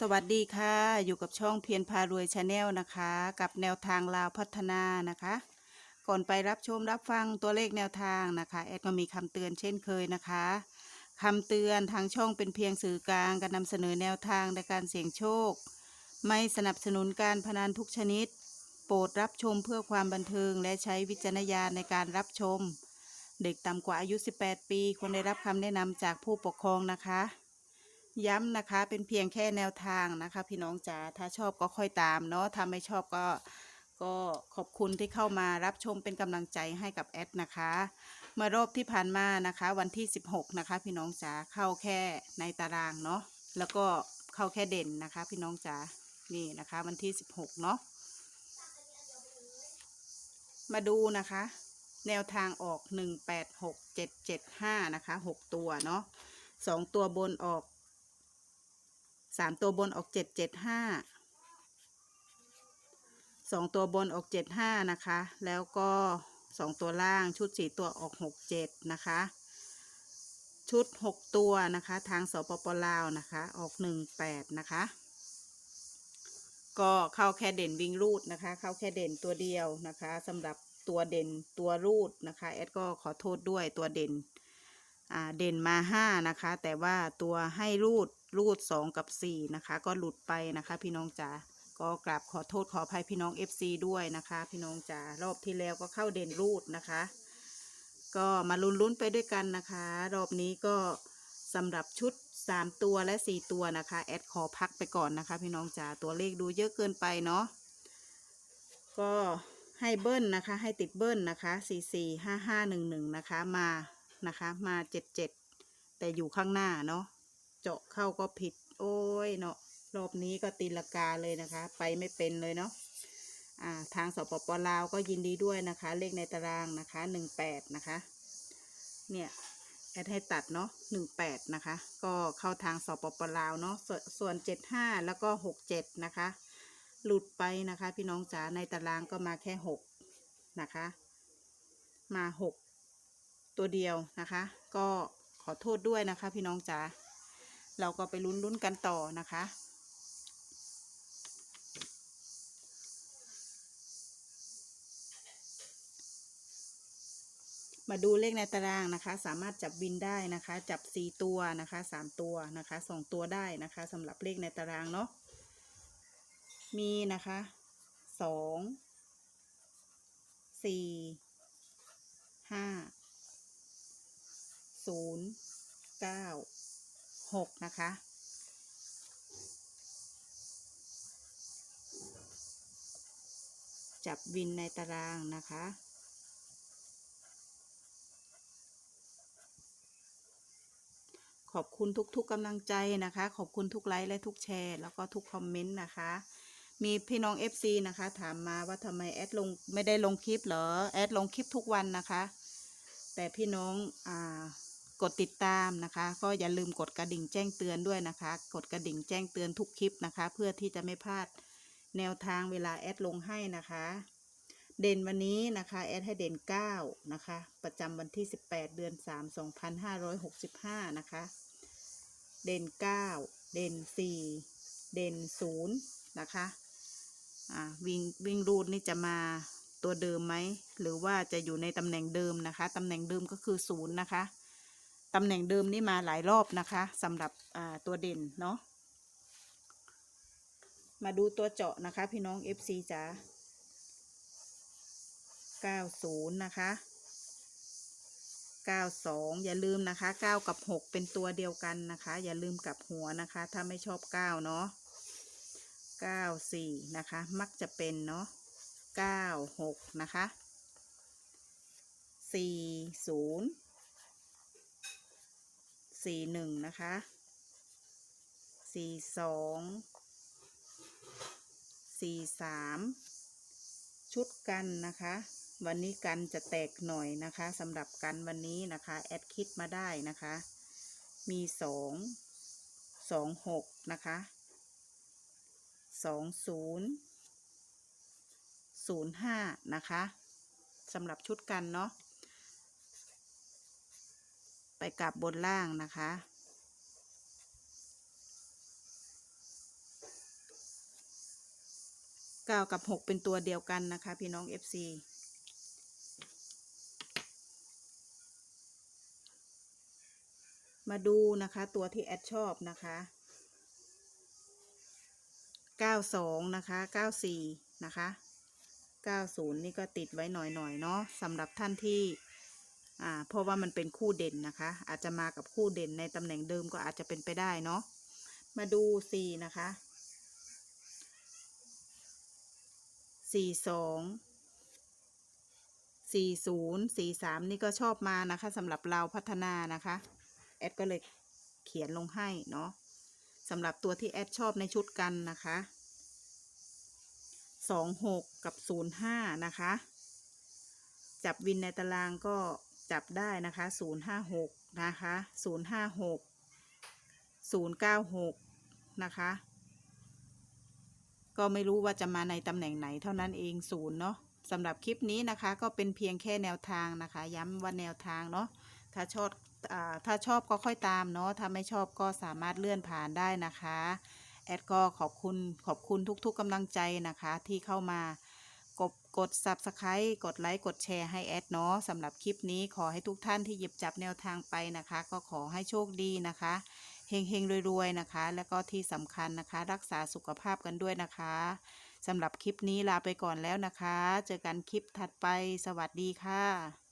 สวัสดีค่ะ อยู่กับช่องเพียรพารวยชาแนลนะคะ กับแนวทางลาวพัฒนานะคะ ก่อนไปรับชมรับฟังตัวเลขแนวทางนะคะ แอดก็มีคำเตือนเช่นเคยนะคะคำเตือนทางช่องเป็นเพียงสื่อกลางการนำเสนอแนวทางในการเสี่ยงโชค ไม่สนับสนุนการพนันทุกชนิด โปรดรับชมเพื่อความบันเทิงและใช้วิจารณญาณในการรับชม เด็กต่ำกว่าอายุ 18 ปีควรได้รับคำแนะนำจากผู้ปกครองนะคะ ย้ำนะคะ เป็นเพียงแค่แนวทางนะคะ พี่น้องจ๋าถ้าชอบก็ค่อยตามเนาะถ้าไม่ชอบก็ก็ขอบคุณที่เข้ามารับชมเป็นกำลังใจให้กับแอดนะคะเมื่อรอบที่ผ่านมานะคะ วันที่ 16 นะคะ พี่น้องจ๋าเข้าแค่ในตารางเนาะแล้วก็เข้าแค่เด่นนะคะ พี่น้องจ๋านี่นะคะ วันที่ 16 เนาะมาดูนะคะ แนวทางออก 1 8 6 7 7 5 นะคะ 6 ตัวเนาะสองตัวบนออก สามตัวบนออกเจ็ดเจ็ดห้าสองตัวบนออกเจ็ดห้านะคะ แล้วก็สองตัวล่างชุดสี่ตัวออกหกเจ็ดนะคะ ชุดหกตัวนะคะ ทางสปปลาวนะคะ ออกหนึ่งแปดนะคะ ก็เข้าแค่เด่นวิ่งรูดนะคะ เข้าแค่เด่นตัวเดียวนะคะสำหรับตัวเด่นตัวรูดนะคะแอดก็ขอโทษด้วยตัวเด่น เด่นมาห้านะคะ แต่ว่าตัวให้รูดรูดสองกับสี่นะคะ ก็หลุดไปนะคะ พี่น้องจ๋าก็กราบขอโทษขออภัยพี่น้อง FC ด้วยนะคะ พี่น้องจ๋ารอบที่แล้วก็เข้าเด่นรูดนะคะ ก็มาลุ้นๆไปด้วยกันนะคะ รอบนี้ก็สำหรับชุด 3 ตัวและ 4 ตัวนะคะ แอดขอพักไปก่อนนะคะ พี่น้องจ๋าตัวเลขดูเยอะเกินไปเนาะก็ให้เบิ้ลนะคะ ให้ติดเบิ้ลนะคะ 4 4 5 5 1 1 นะคะมา นะคะ มาเจ็ดเจ็ดแต่อยู่ข้างหน้าเนาะเจาะเข้าก็ผิด โอ้ยเนาะรอบนี้ก็ตีลกาเลยนะคะ ไปไม่เป็นเลยเนาะอ่าทางสปปลาวก็ยินดีด้วยนะคะ เลขในตารางนะคะหนึ่งแปดนะคะ เนี่ยแอดให้ตัดเนาะหนึ่งแปดนะคะ ก็เข้าทางสปปลาวเนาะสส่วนเจ็ดห้าแล้วก็หกเจ็ดนะคะ หลุดไปนะคะ พี่น้องจ๋าในตารางก็มาแค่หกนะคะ มาหก ตัวเดียวนะคะ ก็ขอโทษด้วยนะคะ พี่น้องจ๋าเราก็ไปลุ้นลุ้นกันต่อนะคะมาดูเลขในตารางนะคะ สามารถจับวินได้นะคะ จับสี่ตัวนะคะสามตัวนะคะสองตัวได้นะคะสำหรับเลขในตารางเนาะมีนะคะสองสี่ห้า ศูนย์เก้าหกนะคะ จับวินในตารางนะคะขอบคุณทุกๆกำลังใจนะคะ ขอบคุณทุกไลค์และทุกแชร์ แล้วก็ทุกคอมเมนต์นะคะ มีพี่น้อง FC นะคะ ถามมาว่าทำไมแอดลงไม่ได้ลงคลิปเหรอ แอดลงคลิปทุกวันนะคะ แต่พี่น้องอ่า กดติดตามนะคะ ก็อย่าลืมกดกระดิ่งแจ้งเตือนด้วยนะคะ กดกระดิ่งแจ้งเตือนทุกคลิปนะคะ เพื่อที่จะไม่พลาดแนวทางเวลาแอดลงให้นะคะ เด่นวันนี้นะคะแอดให้เด่น 9 นะคะ ประจำวันที่ 18 เดือน 3 2565 นะคะ เด่น 9 เด่น 4 เด่น 0 นะคะอ่าวิ่งวิ่งรูดนี่จะมาตัวเดิมไหม หรือว่าจะอยู่ในตำแหน่งเดิมนะคะ ตำแหน่งเดิมก็คือ 0 นะคะ ตำแหน่งเดิมนี่มาหลายรอบนะคะสำหรับตัวเด่นเนาะมาดูตัวเจาะนะคะ พี่น้อง FC จ๋า90 นะคะ 92 อย่าลืมนะคะ 9 กับ 6 เป็นตัวเดียวกันนะคะ อย่าลืมกลับหัวนะคะ ถ้าไม่ชอบ 9 เนาะ94 นะคะ มักจะเป็นเนาะ96 นะคะ 40 41นะคะ42 43ชุดกันนะคะ วันนี้กันจะแตกหน่อยนะคะสำหรับกันวันนี้นะคะ แอดคิดมาได้นะคะ มีสองสองหกนะคะสองศูนย์ศูนย์ห้านะคะสำหรับชุดกันเนาะ ไปกลับบนล่างนะคะ เก้ากับหกเป็นตัวเดียวกันนะคะ พี่น้อง FC มาดูนะคะตัวที่แอดชอบนะคะ92นะคะ94นะคะ90นี่ก็ติดไว้หน่อยๆเนาะสำหรับท่านที่ อ่าเพราะว่ามันเป็นคู่เด่นนะคะ อาจจะมากับคู่เด่นในตำแหน่งเดิมก็อาจจะเป็นไปได้เนาะมาดู4นะคะ42 40 43นี่ก็ชอบมานะคะสำหรับเราพัฒนานะคะ แอดก็เลยเขียนลงให้เนาะสำหรับตัวที่แอดชอบในชุดกันนะคะสองหกกับศูนย์ห้านะคะ จับวินในตารางก็ จับได้นะคะศูนย์ห้าหกนะคะศูนย์ห้าหกศูนะคะ ก็ไม่รู้ว่าจะมาในตำแหน่งไหนเท่านั้นเองศูนย์เนาะสำหรับคลิปนี้นะคะ ก็เป็นเพียงแค่แนวทางนะคะ ย้ำว่าแนวทางเนาะถ้าชอบอถ้าชอบก็ค่อยตามเนาะถ้าไม่ชอบก็สามารถเลื่อนผ่านได้นะคะ แอดก็ขอบคุณขอบคุณทุกๆกำลังใจนะคะที่เข้ามา กดกด subscribe กดไลค์ กดแชร์ให้แอดเนาะสำหรับคลิปนี้ขอให้ทุกท่านที่หยิบจับแนวทางไปนะคะ ก็ขอให้โชคดีนะคะเฮงเฮงๆรวยๆนะคะ แล้วก็ที่สำคัญนะคะ รักษาสุขภาพกันด้วยนะคะสำหรับคลิปนี้ลาไปก่อนแล้วนะคะ เจอกันคลิปถัดไปสวัสดีค่ะ